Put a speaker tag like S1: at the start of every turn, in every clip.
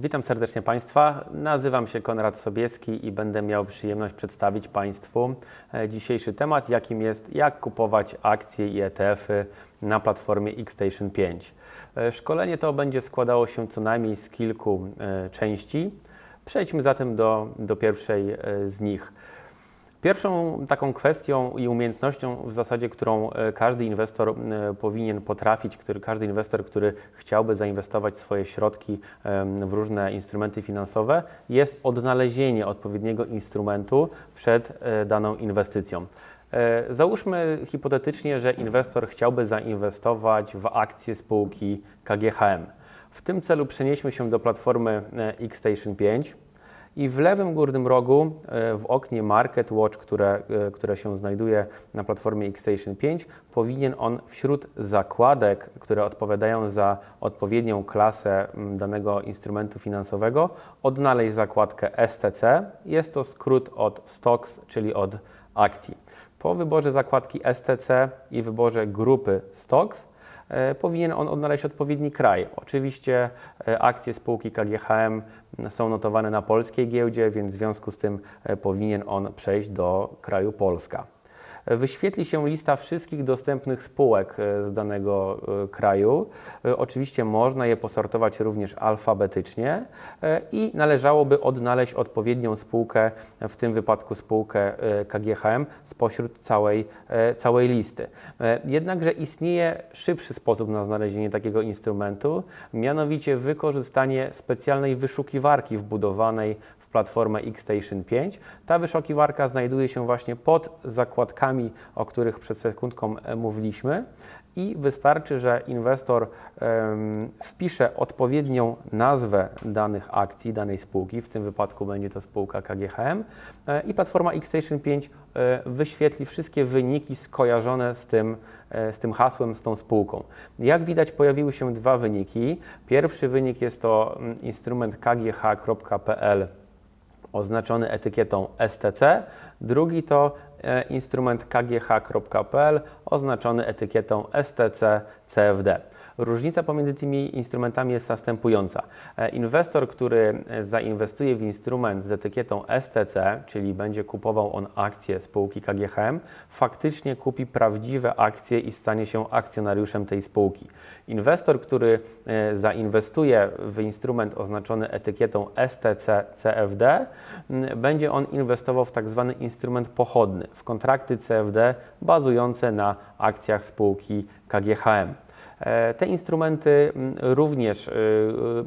S1: Witam serdecznie Państwa. Nazywam się Konrad Sobieski i będę miał przyjemność przedstawić Państwu e, dzisiejszy temat, jakim jest jak kupować akcje i ETF-y na platformie Xstation 5. E, Szkolenie to będzie składało się co najmniej z kilku e, części. Przejdźmy zatem do, do pierwszej z nich. Pierwszą taką kwestią i umiejętnością w zasadzie, którą e, każdy inwestor e, powinien potrafić, który, każdy inwestor, który chciałby zainwestować swoje środki w różne instrumenty finansowe, jest odnalezienie odpowiedniego instrumentu przed e, daną inwestycją. Załóżmy hipotetycznie, że inwestor chciałby zainwestować w akcje spółki KGHM. W tym celu przenieśmy się do platformy Xstation 5 i w lewym górnym rogu e, w oknie Market Watch, które, e, które się znajduje na platformie Xstation 5, powinien on wśród zakładek, które odpowiadają za odpowiednią klasę danego instrumentu finansowego, odnaleźć zakładkę STC. Jest to skrót od Stocks, czyli od akcji. Po wyborze zakładki STC i wyborze grupy Stocks powinien on odnaleźć odpowiedni kraj. Oczywiście e, akcje spółki KGHM są notowane na polskiej giełdzie, więc w związku z tym e, powinien on przejść do kraju Polska. Wyświetli się lista wszystkich dostępnych spółek e, z danego e, kraju. E, Oczywiście można je posortować również alfabetycznie i należałoby odnaleźć odpowiednią spółkę, w tym wypadku spółkę KGHM, spośród całej, całej listy. Jednakże istnieje szybszy sposób na znalezienie takiego instrumentu, mianowicie wykorzystanie specjalnej wyszukiwarki wbudowanej platformę Xstation 5. Ta wyszukiwarka znajduje się właśnie pod zakładkami, o których przed sekundką e, mówiliśmy. I wystarczy, że inwestor em, wpisze odpowiednią nazwę danych akcji, danej spółki, w tym wypadku będzie to spółka KGHM, e, i platforma Xstation 5 e, wyświetli wszystkie wyniki skojarzone z tym, e, z tym hasłem, z tą spółką. Jak widać, pojawiły się dwa wyniki. Pierwszy wynik jest to mm, instrument kgh.pl oznaczony etykietą STC, drugi to e, instrument kgh.pl oznaczony etykietą STC CFD. Różnica pomiędzy tymi instrumentami jest następująca. E, Inwestor, który e, zainwestuje w instrument z etykietą STC, czyli będzie kupował on akcje spółki KGHM, faktycznie kupi prawdziwe akcje i stanie się akcjonariuszem tej spółki. Inwestor, który e, zainwestuje w instrument oznaczony etykietą STC CFD, będzie on inwestował w tak zwany instrument pochodny, w kontrakty CFD bazujące na akcjach spółki KGHM. E, Te instrumenty mm, również, y,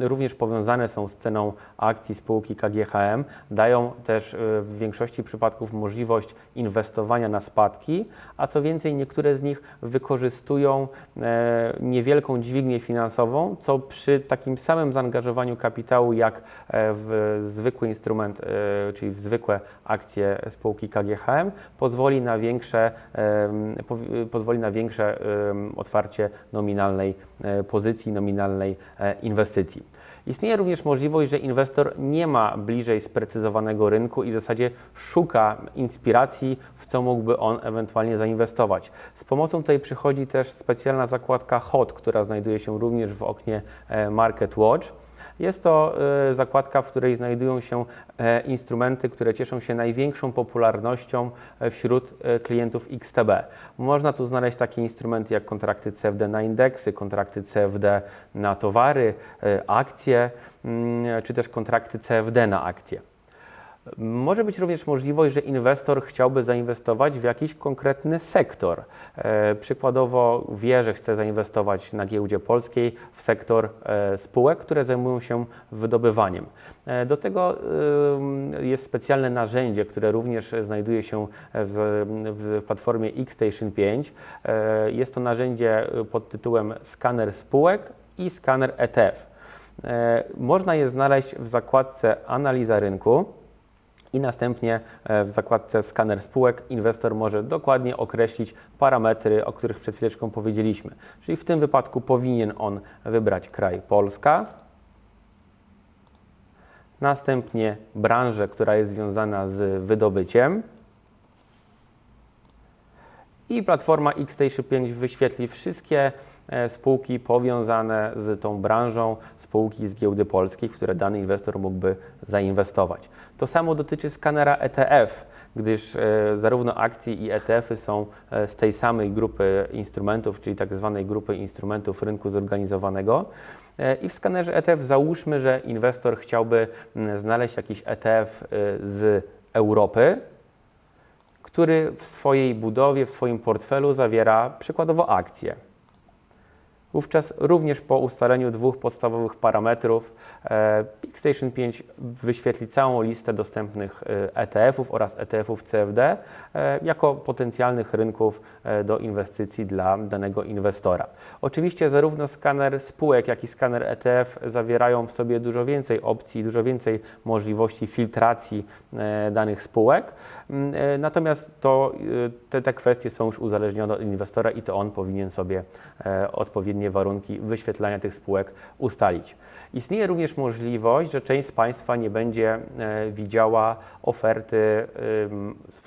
S1: y, również powiązane są z ceną akcji spółki KGHM, dają też y, w większości przypadków możliwość inwestowania na spadki, a co więcej, niektóre z nich wykorzystują e, niewielką dźwignię finansową, co przy takim samym zaangażowaniu kapitału jak e, w zwykły instrument, czyli w zwykłe akcje spółki KGHM, pozwoli na większe, pozwoli na większe otwarcie nominalnej e, pozycji, nominalnej e, inwestycji. Istnieje również możliwość, że inwestor nie ma bliżej sprecyzowanego rynku i w zasadzie szuka inspiracji, w co mógłby on ewentualnie zainwestować. Z pomocą tutaj przychodzi też specjalna zakładka HOT, która znajduje się również w oknie e, Market Watch. Jest to e, zakładka, w której znajdują się e, instrumenty, które cieszą się największą popularnością e, wśród e, klientów XTB. Można tu znaleźć takie instrumenty jak kontrakty CFD na indeksy, kontrakty CFD na towary, akcje, mm, czy też kontrakty CFD na akcje. Może być również możliwość, że inwestor chciałby zainwestować w jakiś konkretny sektor. E, przykładowo wie, że chce zainwestować na giełdzie polskiej w sektor e, spółek, które zajmują się wydobywaniem. E, do tego e, jest specjalne narzędzie, które również znajduje się w, w platformie Xstation 5. E, jest to narzędzie pod tytułem skaner spółek i skaner ETF. E, Można je znaleźć w zakładce Analiza rynku. I następnie e, w zakładce skaner spółek inwestor może dokładnie określić parametry, o których przed chwileczką powiedzieliśmy. Czyli w tym wypadku powinien on wybrać kraj Polska, następnie branżę, która jest związana z wydobyciem i platforma Xstation 5 wyświetli wszystkie e, spółki powiązane z tą branżą, spółki z giełdy polskiej, w które dany inwestor mógłby zainwestować. To samo dotyczy skanera ETF, gdyż e, zarówno akcje i ETF-y są e, z tej samej grupy instrumentów, czyli tak zwanej grupy instrumentów rynku zorganizowanego. I w skanerze ETF załóżmy, że inwestor chciałby znaleźć jakiś ETF y, z Europy, który w swojej budowie, w swoim portfelu zawiera przykładowo akcje. Wówczas również po ustaleniu dwóch podstawowych parametrów e, PickStation 5 wyświetli całą listę dostępnych e, ETF-ów oraz ETF-ów CFD e, jako potencjalnych rynków e, do inwestycji dla danego inwestora. Oczywiście zarówno skaner spółek, jak i skaner ETF zawierają w sobie dużo więcej opcji, dużo więcej możliwości filtracji e, danych spółek. Mm, e, Natomiast to, e, te, te kwestie są już uzależnione od inwestora i to on powinien sobie e, odpowiednie warunki wyświetlania tych spółek ustalić. Istnieje również możliwość, że część z Państwa nie będzie e, widziała oferty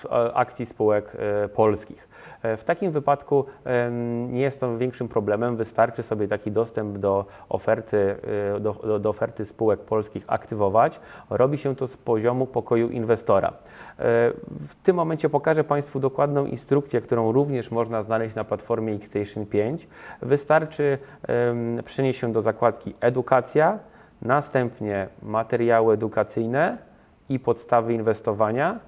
S1: e, akcji spółek e, polskich. W takim wypadku nie jest to większym problemem, wystarczy sobie taki dostęp do oferty, do, do, oferty spółek polskich aktywować. Robi się to z poziomu pokoju inwestora. W tym momencie pokażę Państwu dokładną instrukcję, którą również można znaleźć na platformie Xstation 5. Wystarczy przenieść się do zakładki Edukacja, następnie materiały edukacyjne i podstawy inwestowania.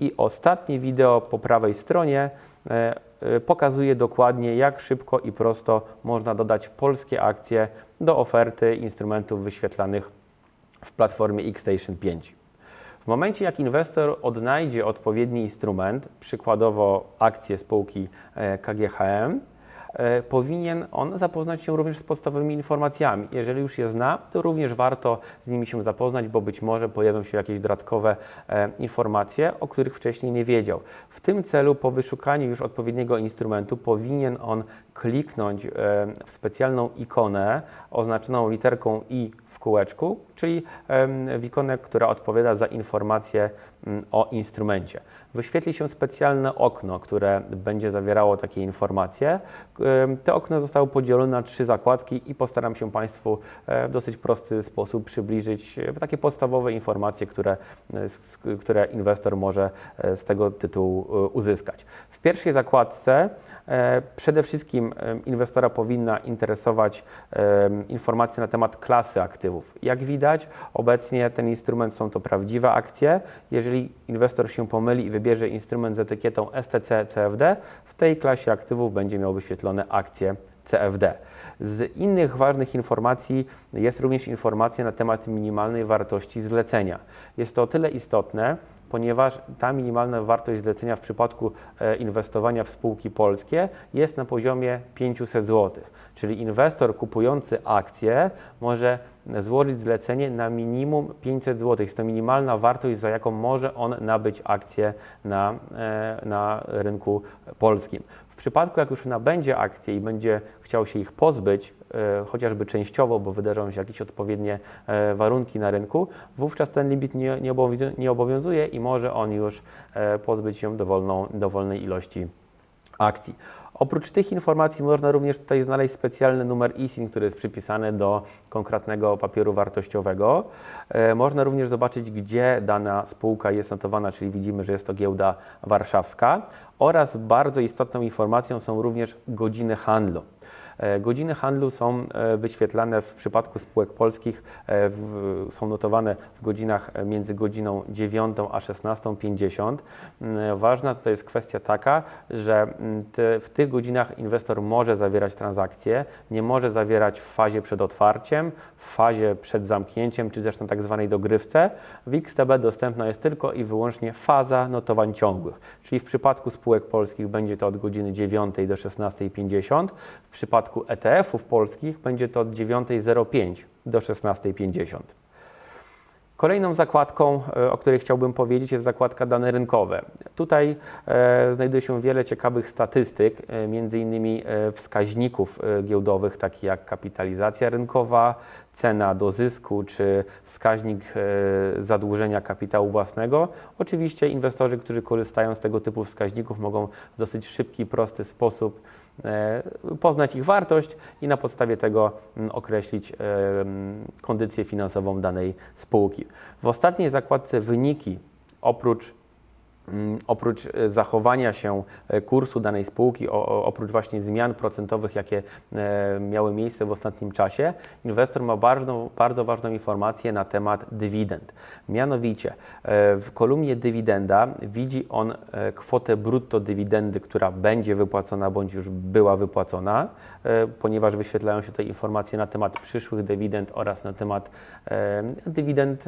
S1: I ostatnie wideo po prawej stronie e, e, pokazuje dokładnie, jak szybko i prosto można dodać polskie akcje do oferty instrumentów wyświetlanych w platformie Xstation 5. W momencie, jak inwestor odnajdzie odpowiedni instrument, przykładowo akcje spółki e, KGHM, powinien on zapoznać się również z podstawowymi informacjami. Jeżeli już je zna, to również warto z nimi się zapoznać, bo być może pojawią się jakieś dodatkowe e, informacje, o których wcześniej nie wiedział. W tym celu, po wyszukaniu już odpowiedniego instrumentu, powinien on kliknąć e, w specjalną ikonę oznaczoną literką I w kółeczku, czyli w ikonę, która odpowiada za informacje mm, o instrumencie. Wyświetli się specjalne okno, które będzie zawierało takie informacje. To okno zostało podzielone na trzy zakładki i postaram się Państwu e, w dosyć prosty sposób przybliżyć e, takie podstawowe informacje, które, e, które inwestor może z tego tytułu uzyskać. W pierwszej zakładce przede wszystkim inwestora powinna interesować informacje na temat klasy aktywów. Jak widać, obecnie ten instrument są to prawdziwe akcje. Jeżeli inwestor się pomyli i wybierze instrument z etykietą STC CFD, w tej klasie aktywów będzie miał wyświetlone akcje CFD. Z innych ważnych informacji jest również informacja na temat minimalnej wartości zlecenia. Jest to o tyle istotne, ponieważ ta minimalna wartość zlecenia w przypadku e, inwestowania w spółki polskie jest na poziomie 500 zł. Czyli inwestor kupujący akcje może złożyć zlecenie na minimum 500 zł. Jest to minimalna wartość, za jaką może on nabyć akcje na, e, na rynku polskim. W przypadku, jak już nabędzie akcje i będzie chciał się ich pozbyć, e, chociażby częściowo, bo wydarzą się jakieś odpowiednie e, warunki na rynku, wówczas ten limit nie, nie, obowiązu- nie obowiązuje i może on już pozbyć się dowolną, dowolnej ilości akcji. Oprócz tych informacji można również tutaj znaleźć specjalny numer ISIN, który jest przypisany do konkretnego papieru wartościowego. E, Można również zobaczyć, gdzie dana spółka jest notowana, czyli widzimy, że jest to giełda warszawska. Oraz bardzo istotną informacją są również godziny handlu. E, Godziny handlu są e, wyświetlane w przypadku spółek polskich, e, w, są notowane w godzinach między godziną 9 a 16.50. Mm, Ważna tutaj jest kwestia taka, że mm, te, w tych godzinach inwestor może zawierać transakcje, nie może zawierać w fazie przed otwarciem, w fazie przed zamknięciem, czy też na tak zwanej dogrywce. W XTB dostępna jest tylko i wyłącznie faza notowań ciągłych, czyli w przypadku spółek polskich będzie to od godziny 9 do 16.50, w przypadku ETF-ów polskich będzie to od 9.05 do 16.50. Kolejną zakładką, e, o której chciałbym powiedzieć, jest zakładka dane rynkowe. Tutaj e, znajduje się wiele ciekawych statystyk, e, między innymi wskaźników giełdowych, takich jak kapitalizacja rynkowa, cena do zysku czy wskaźnik zadłużenia kapitału własnego. Oczywiście inwestorzy, którzy korzystają z tego typu wskaźników, mogą w dosyć szybki prosty sposób poznać ich wartość i na podstawie tego mm, określić e, mm, kondycję finansową danej spółki. W ostatniej zakładce wyniki oprócz Oprócz e, zachowania się e, kursu danej spółki, oprócz właśnie zmian procentowych, jakie e, miały miejsce w ostatnim czasie, inwestor ma bardzo, bardzo ważną informację na temat dywidend. Mianowicie w kolumnie dywidenda widzi on kwotę brutto dywidendy, która będzie wypłacona bądź już była wypłacona, ponieważ wyświetlają się tutaj informacje na temat przyszłych dywidend oraz na temat dywidend,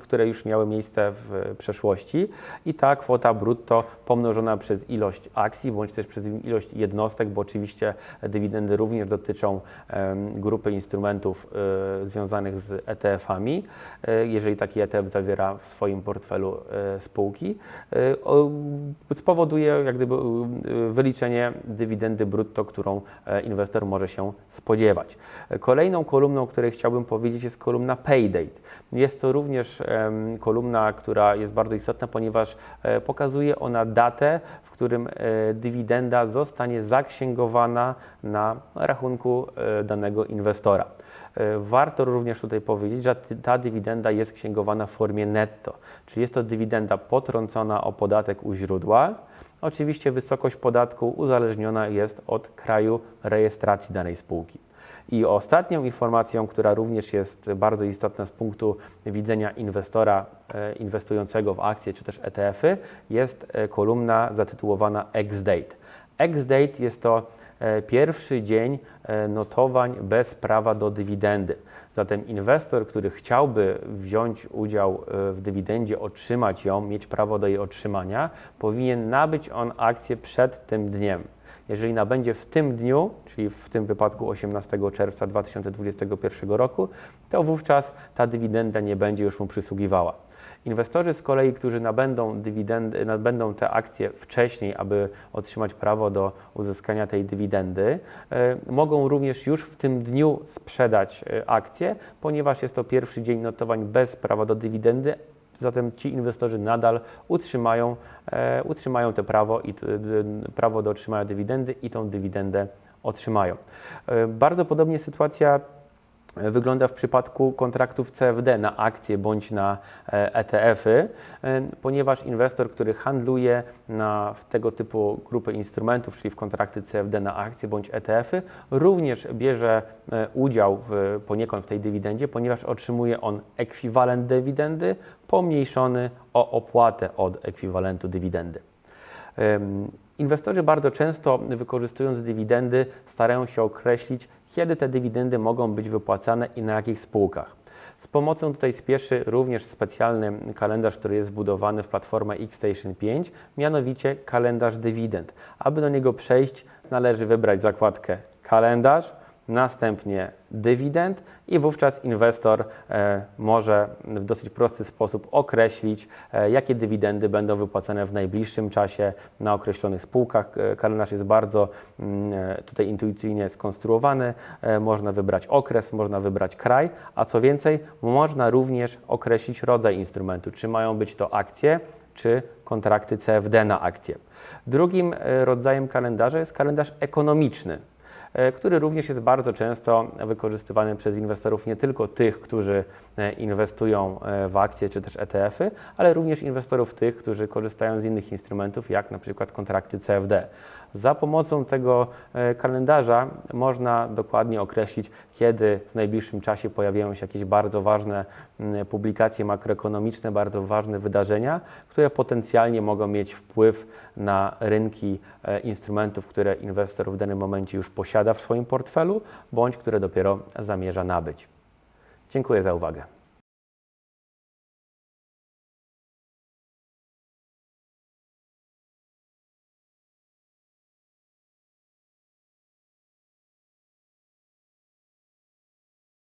S1: które już miały miejsce w przeszłości i ta kwota brutto pomnożona przez ilość akcji bądź też przez ilość jednostek, bo oczywiście dywidendy również dotyczą grupy instrumentów e, związanych z ETF-ami, e, jeżeli taki ETF zawiera w swoim portfelu e, spółki, spowoduje jak gdyby wyliczenie dywidendy brutto, którą inwestor może się spodziewać. Kolejną kolumną, o której chciałbym powiedzieć, jest kolumna Paydate. Jest to również kolumna, która jest bardzo istotna, ponieważ e, pokazuje ona datę, w którym e, dywidenda zostanie zaksięgowana na rachunku e, danego inwestora. Warto również tutaj powiedzieć, że ta dywidenda jest księgowana w formie netto, czyli jest to dywidenda potrącona o podatek u źródła. Oczywiście wysokość podatku uzależniona jest od kraju rejestracji danej spółki. I ostatnią informacją, która również jest bardzo istotna z punktu widzenia inwestora e, inwestującego w akcje czy też ETF-y, jest e, kolumna zatytułowana X-Date. X-Date jest to e, pierwszy dzień notowań bez prawa do dywidendy. Zatem inwestor, który chciałby wziąć udział w dywidendzie, otrzymać ją, mieć prawo do jej otrzymania, powinien nabyć on akcję przed tym dniem. Jeżeli nabędzie w tym dniu, czyli w tym wypadku 18 czerwca 2021 roku, to wówczas ta dywidenda nie będzie już mu przysługiwała. Inwestorzy z kolei, którzy nabędą, dywidendy, nabędą te akcje wcześniej, aby otrzymać prawo do uzyskania tej dywidendy, e, mogą również już w tym dniu sprzedać e, akcje, ponieważ jest to pierwszy dzień notowań bez prawa do dywidendy, Zatem ci inwestorzy nadal utrzymają, e, utrzymają to prawo, i t, d, prawo do otrzymania dywidendy i tą dywidendę otrzymają. E, bardzo podobnie sytuacja e, wygląda w przypadku kontraktów CFD na akcje bądź na e, ETF-y, e, ponieważ inwestor, który handluje na w tego typu grupy instrumentów, czyli w kontrakty CFD na akcje bądź ETF-y, również bierze e, udział w, poniekąd w tej dywidendzie, ponieważ otrzymuje on ekwiwalent dywidendy pomniejszony o opłatę od ekwiwalentu dywidendy. Inwestorzy bardzo często wykorzystując dywidendy starają się określić, kiedy te dywidendy mogą być wypłacane i na jakich spółkach. Z pomocą tutaj spieszy również specjalny kalendarz, który jest zbudowany w platformę Xstation 5, mianowicie kalendarz dywidend. Aby do niego przejść, należy wybrać zakładkę kalendarz, następnie dywidend i wówczas inwestor e, może w dosyć prosty sposób określić, e, jakie dywidendy będą wypłacane w najbliższym czasie na określonych spółkach. E, Kalendarz jest bardzo mm, tutaj intuicyjnie skonstruowany. Można wybrać okres, można wybrać kraj, a co więcej, można również określić rodzaj instrumentu, czy mają być to akcje, czy kontrakty CFD na akcje. Drugim rodzajem kalendarza jest kalendarz ekonomiczny który również jest bardzo często wykorzystywany przez inwestorów, nie tylko tych, którzy e, inwestują e, w akcje czy też ETF-y, ale również inwestorów tych, którzy korzystają z innych instrumentów, jak na przykład kontrakty CFD. Za pomocą tego e, kalendarza można dokładnie określić, kiedy w najbliższym czasie pojawiają się jakieś bardzo ważne publikacje makroekonomiczne, bardzo ważne wydarzenia, które potencjalnie mogą mieć wpływ na rynki e, instrumentów, które inwestor w danym momencie już posiada w swoim portfelu, bądź które dopiero zamierza nabyć. Dziękuję za uwagę.